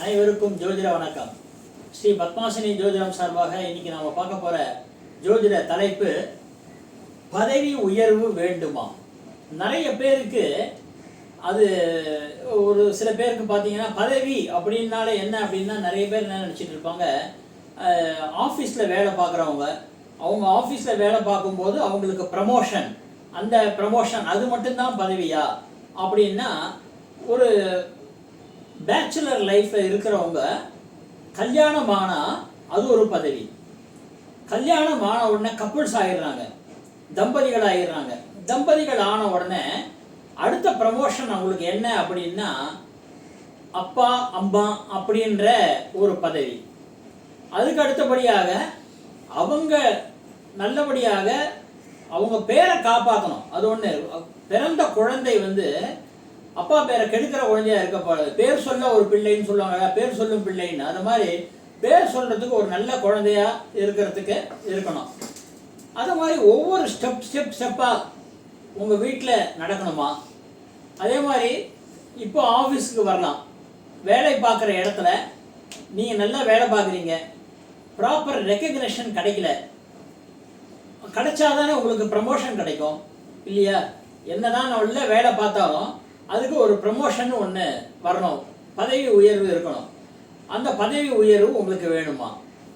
அனைவருக்கும் ஜோதிட வணக்கம். ஸ்ரீ பத்மாசினி ஜோதிடம் சார்பாக இன்னைக்கு நாம பார்க்க போற ஜோதிட தலைப்பு பதவி உயர்வு வேண்டுமா? நிறைய பேருக்கு அது ஒரு சில பேருக்கு பார்த்தீங்கன்னா பதவி அப்படின்னாலே என்ன அப்படின்னா நிறைய பேர் என்ன நினச்சிட்டு இருப்பாங்க ஆஃபீஸில் வேலை பார்க்குறவங்க. அவங்க ஆஃபீஸில் வேலை பார்க்கும்போது அவங்களுக்கு ப்ரமோஷன் அந்த ப்ரமோஷன் அது மட்டும்தான் பதவியா? அப்படின்னா ஒரு பேச்சுலர் லைஃப்பில் இருக்கிறவங்க கல்யாணம் ஆனால் அது ஒரு பதவி. கல்யாணம் ஆன உடனே கப்புள்ஸ் ஆயிடுறாங்க. தம்பதிகள் ஆயிடுறாங்க. தம்பதிகள் ஆன உடனே அடுத்த ப்ரமோஷன் அவங்களுக்கு என்ன அப்படின்னா அப்பா அம்மா அப்படின்ற ஒரு பதவி. அதுக்கு அடுத்தபடியாக அவங்க நல்லபடியாக அவங்க பேரை காப்பாற்றணும் அது ஒன்று பிறந்த குழந்தை வந்து அப்பா பேரை கெடுக்கிற குழந்தையா இருக்கக்கூடாது பேர் சொல்ல ஒரு பிள்ளைன்னு சொல்லுவாங்க பேர் சொல்லும் பிள்ளைன்னு. அது மாதிரி பேர் சொல்றதுக்கு ஒரு நல்ல குழந்தையா இருக்கிறதுக்கு இருக்கணும். அது மாதிரி ஒவ்வொரு ஸ்டெப் ஸ்டெப் ஸ்டெப்பாக உங்கள் வீட்டில் நடக்கணுமா? அதே மாதிரி இப்போ ஆஃபீஸுக்கு வரலாம். வேலை பார்க்குற இடத்துல நீங்கள் நல்லா வேலை பார்க்குறீங்க. ப்ராப்பர் ரெக்கக்னேஷன் கிடைக்கல. கிடைச்சாதானே உங்களுக்கு ப்ரமோஷன் கிடைக்கும். இல்லையா? என்னதான் உள்ள வேலை பார்த்தாலும் அதுக்கு ஒரு ப்ரமோஷன் ஒன்று வரணும். பதவி உயர்வு இருக்கணும். அந்த பதவி உயர்வு உங்களுக்கு வேணுமா?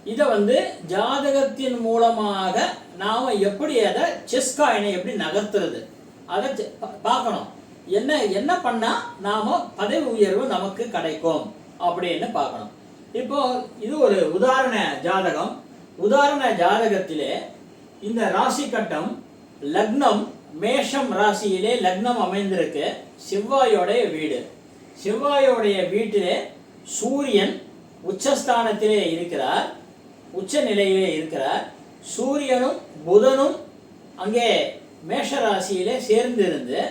இதை வந்து ஜாதகத்தின் மூலமாக நாம் எப்படி அதை செஸ் காயினை எப்படி நகர்த்துறது? அதை செ- பார்க்கணும். என்ன என்ன பண்ணால் நாம் பதவி உயர்வு நமக்கு கிடைக்கும் அப்படின்னு பார்க்கணும். இப்போ இது ஒரு உதாரண ஜாதகம். உதாரண ஜாதகத்திலே இந்த ராசி கட்டம் லக்னம் மேஷம் ராசியிலே லக்னம் அமைந்திருக்கு. செவ்வாயோடைய வீடு. செவ்வாயோடைய வீட்டிலே சூரியன் உச்சஸ்தானத்திலே இருக்கிறார். உச்ச நிலையிலே இருக்கிறார். சூரியனும் புதனும் அங்கே மேஷ ராசியிலே சேர்ந்திருந்து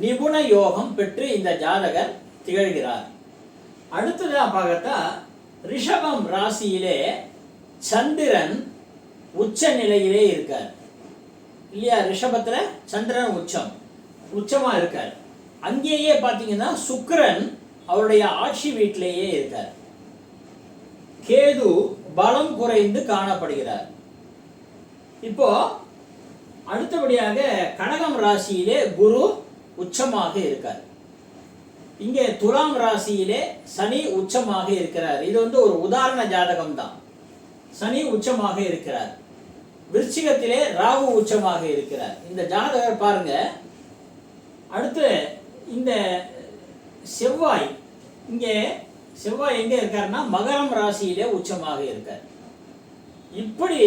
நிபுண யோகம் பெற்று இந்த ஜாதகர் திகழ்கிறார். அடுத்ததாக பார்த்தா ரிஷபம் ராசியிலே சந்திரன் உச்ச நிலையிலே இருக்கார். இல்லையா? ரிஷபத்தில் சந்திரன் உச்சம். உச்சமாக இருக்கார். அங்கேயே பார்த்தீங்கன்னா சுக்கரன் அவருடைய ஆட்சி வீட்டிலேயே இருக்கார். கேது பலம் குறைந்து காணப்படுகிறார். இப்போ அடுத்தபடியாக கனகம் ராசியிலே குரு உச்சமாக இருக்கார். இங்கே துலாம் ராசியிலே சனி உச்சமாக இருக்கிறார். இது வந்து ஒரு உதாரண ஜாதகம் தான் சனி உச்சமாக இருக்கிறார். விருச்சிகத்திலே ராகு உச்சமாக இருக்கிறார். இந்த ஜாதகர் பாருங்க அடுத்து இந்த செவ்வாய் இங்கே செவ்வாய் எங்கே இருக்காருன்னா மகரம் ராசியிலே உச்சமாக இருக்கார். இப்படி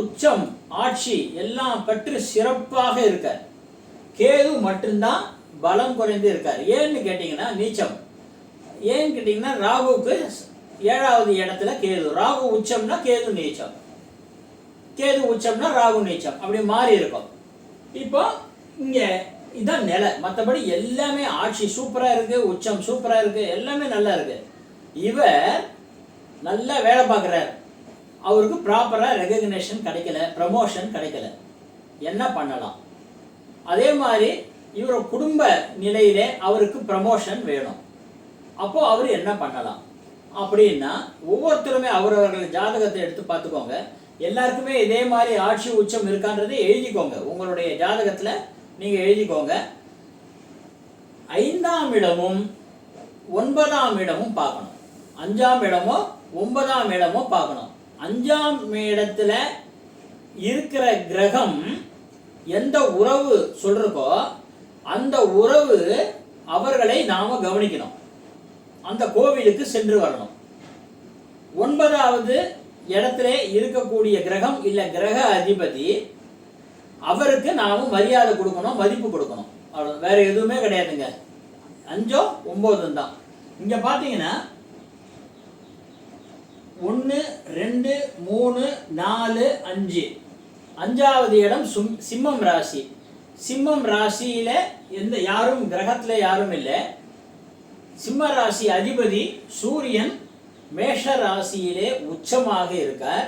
உச்சம் ஆட்சி எல்லாம் பற்றி சிறப்பாக இருக்கார். கேது மட்டும்தான் பலம் குறைந்து இருக்கார். ஏன்னு கேட்டிங்கன்னா நீச்சம். ஏன்னு கேட்டிங்கன்னா ராகுவுக்கு ஏழாவது இடத்துல கேது. ராகு உச்சம்னா கேது நீச்சம். கேது உச்சம்னா ராகு நீச்சம். அப்படி மாறி இருக்கும். இப்போ இங்கே இதான் நிலை. மற்றபடி எல்லாமே ஆட்சி சூப்பராக இருக்குது உச்சம் சூப்பராக இருக்குது எல்லாமே நல்லா இருக்குது இவர் நல்லா வேலை பார்க்குறார். அவருக்கு ப்ராப்பராக ரெகக்னேஷன் கிடைக்கல ப்ரமோஷன் கிடைக்கல. என்ன பண்ணலாம்? அதே மாதிரி இவர் குடும்ப நிலையிலே அவருக்கு ப்ரமோஷன் வேணும். அப்போது அவர் என்ன பண்ணலாம்? அப்படின்னா ஒவ்வொருத்தருமே அவரவர்கள் ஜாதகத்தை எடுத்து பார்த்துக்கோங்க. எல்லாருக்குமே இதே மாதிரி ஆட்சி உச்சம் இருக்கான்றதை எழுதிக்கோங்க. உங்களுடைய ஜாதகத்துல நீங்க எழுதிக்கோங்க. ஐந்தாம் இடமும் ஒன்பதாம் இடமும் பார்க்கணும். அஞ்சாம் இடமோ ஒன்பதாம் இடமோ பார்க்கணும். அஞ்சாம் இடத்துல இருக்கிற கிரகம் எந்த உறவு சொல்றக்கோ அந்த உறவு அவர்களை நாம கவனிக்கணும். அந்த கோவிலுக்கு சென்று வரணும். ஒன்பதாவது இடத்துல இருக்கக்கூடிய கிரகம் இல்ல கிரக அதிபதி அவருக்கு நாமும் மரியாதை கொடுக்கணும் மதிப்பு கொடுக்கணும். அவ்வளோ வேற எதுவுமே கிடையாதுங்க. அஞ்சோ ஒன்பதும் தான். இங்க பாத்தீங்கன்னா ஒன்று ரெண்டு மூணு நாலு அஞ்சு. அஞ்சாவது இடம் சும் சிம்மம் ராசி. சிம்மம் ராசியில எந்த யாரும் கிரகத்துல யாரும் இல்லை. சிம்ம ராசி அதிபதி சூரியன் மேஷ ராசியிலே உச்சமாக இருக்கார்.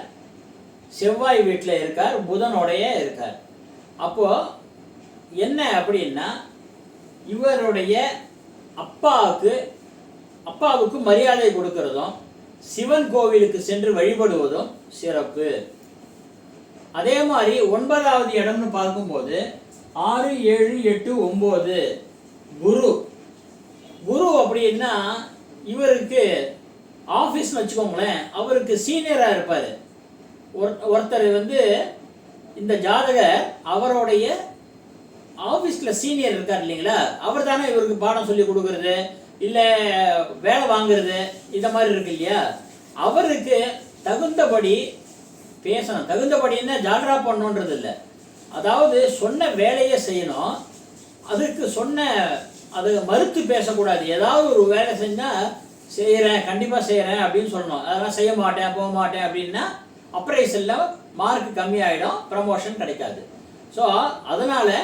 செவ்வாய் வீட்டில் இருக்கார் புதனோடைய இருக்கார். அப்போது என்ன அப்படின்னா இவருடைய அப்பாவுக்கு அப்பாவுக்கு மரியாதை கொடுக்கறதும் சிவன் கோவிலுக்கு சென்று வழிபடுவதும் சிறப்பு. அதே மாதிரி ஒன்பதாவது இடம்னு பார்க்கும்போது ஆறு ஏழு எட்டு ஒம்பது குரு. குரு அப்படின்னா இவருக்கு ஆஃபீஸ்னு வச்சுக்கோங்களேன் அவருக்கு சீனியராக இருப்பார். ஒருத்தர் வந்து இந்த ஜாதகர் அவருடைய ஆஃபீஸில் சீனியர் இருக்கார் இல்லைங்களா? அவர் தானே இவருக்கு பாடம் சொல்லி கொடுக்கறது இல்லை வேலை வாங்குறது இந்த மாதிரி இருக்கு இல்லையா? அவருக்கு தகுந்தபடி பேசணும். தகுந்தபடின்னா ஜாகரா பண்ணணுன்றது இல்லை. அதாவது சொன்ன வேலையை செய்யணும். அதுக்கு சொன்ன அது மறுத்து பேசக்கூடாது. ஏதாவது ஒரு வேலை செஞ்சால் செய்கிறேன் கண்டிப்பாக செய்கிறேன் அப்படின்னு சொல்லணும். அதெல்லாம் செய்ய மாட்டேன் போக மாட்டேன் அப்படின்னா அப்ரைசலில் மார்க் கம்மியாயிடும் ப்ரமோஷன் கிடைக்காது. ஸோ அதனால்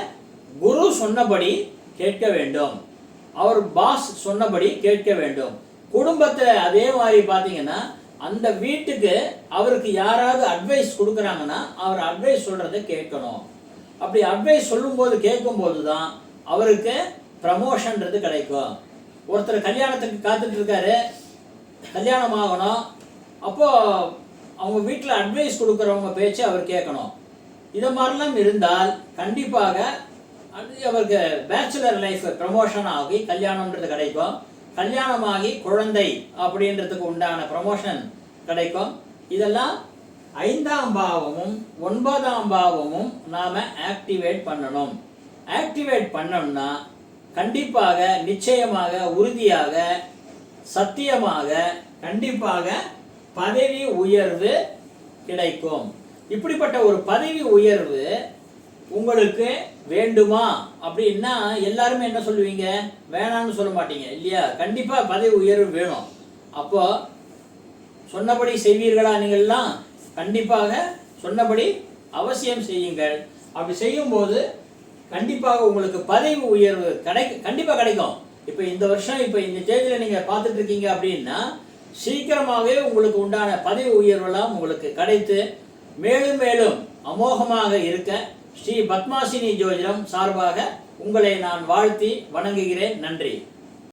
குரு சொன்னபடி கேட்க வேண்டும். அவர் பாஸ் சொன்னபடி கேட்க வேண்டும். குடும்பத்தில் அதே மாதிரி பார்த்தீங்கன்னா அந்த வீட்டுக்கு அவருக்கு யாராவது அட்வைஸ் கொடுக்குறாங்கன்னா அவர் அட்வைஸ் சொல்கிறத கேட்கணும். அப்படி அட்வைஸ் சொல்லும்போது கேட்கும்போது தான் அவருக்கு ப்ரமோஷன்றது கிடைக்கும். ஒருத்தர் கல்யாணத்துக்கு காத்துட்டு இருக்காரு கல்யாணம் ஆகணும் அப்போ அவங்க வீட்டில் அட்வைஸ் கொடுக்குறவங்க பேச்சு அவர் கேட்கணும். இது மாதிரிலாம் இருந்தால் கண்டிப்பாக அது அவருக்கு பேச்சுலர் லைஃப் ப்ரமோஷன் ஆகி கல்யாணம்ன்றது கிடைக்கும். கல்யாணமாகி குழந்தை அப்படின்றதுக்கு உண்டான ப்ரமோஷன் கிடைக்கும். இதெல்லாம் ஐந்தாம் பாவமும் ஒன்பதாம் பாவமும் நாம் ஆக்டிவேட் பண்ணணும். ஆக்டிவேட் பண்ணோம்னா கண்டிப்பாக நிச்சயமாக உறுதியாக சத்தியமாக கண்டிப்பாக பதவி உயர்வு கிடைக்கும். இப்படிப்பட்ட ஒரு பதவி உயர்வு உங்களுக்கு வேண்டுமா? அப்படின்னா எல்லாருமே என்ன சொல்லுவீங்க? வேணாம்னு சொல்ல மாட்டீங்க இல்லையா? கண்டிப்பா பதவி உயர்வு வேணும். அப்போ சொன்னபடி செய்வீர்களா நீங்கள்லாம் கண்டிப்பாக சொன்னபடி அவசியம் செய்யுங்கள். அப்படி செய்யும்போது கண்டிப்பாக உங்களுக்கு பதவி உயர்வு கிடை கண்டிப்பாக கிடைக்கும். இப்போ இந்த வருஷம் இப்போ இந்த தேதியில் நீங்கள் பார்த்துட்டு இருக்கீங்க அப்படின்னா சீக்கிரமாகவே உங்களுக்கு உண்டான பதவி உயர்வெல்லாம் உங்களுக்கு கிடைத்து மேலும் மேலும் அமோகமாக இருக்க ஸ்ரீ பத்மாசினி ஜோதிடம் சார்பாக உங்களை நான் வாழ்த்தி வணங்குகிறேன். நன்றி.